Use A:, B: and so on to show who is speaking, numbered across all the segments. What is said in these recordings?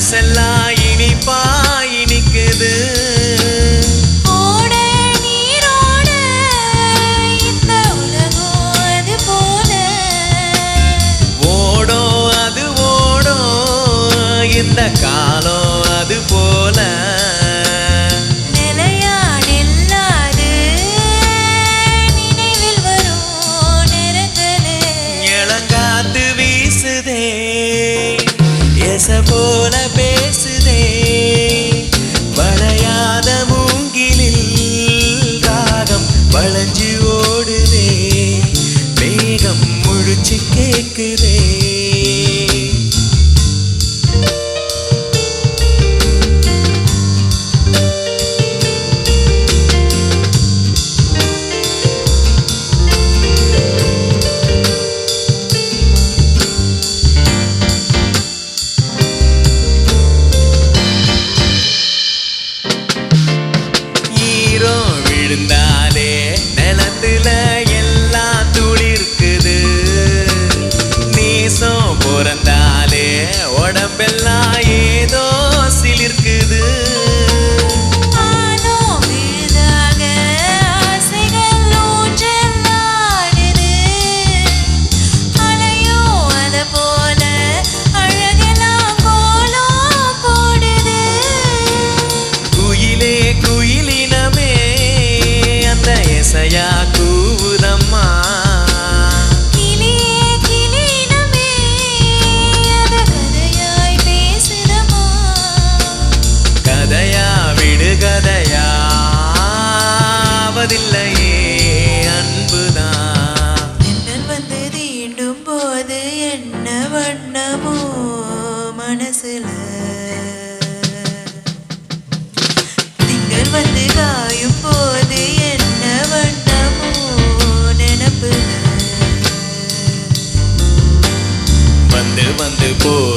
A: மனசெல்லாம் இனிப்பா இனிக்குது.
B: பேச போல
A: பேசுதே. வளையாத மூங்கிலில் ராகம் வளைஞ்சு ஓடுதே. மேகம் முழிச்சு கேட்குதே இசையா கூவுதம்மா. கதையா விடுகதையா ஆவதில்லையே அன்புதான்
B: தென்றல் வந்து தீண்டும் போது என்ன வண்ணமோ மனசுல. திங்கள் வந்து காயும்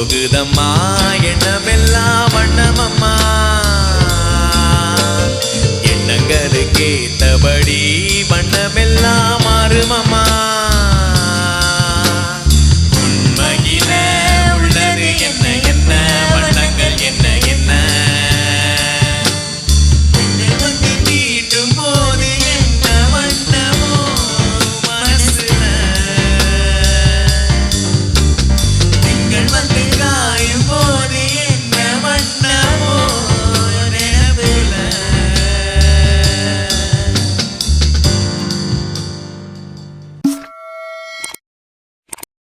A: போகுதம்மா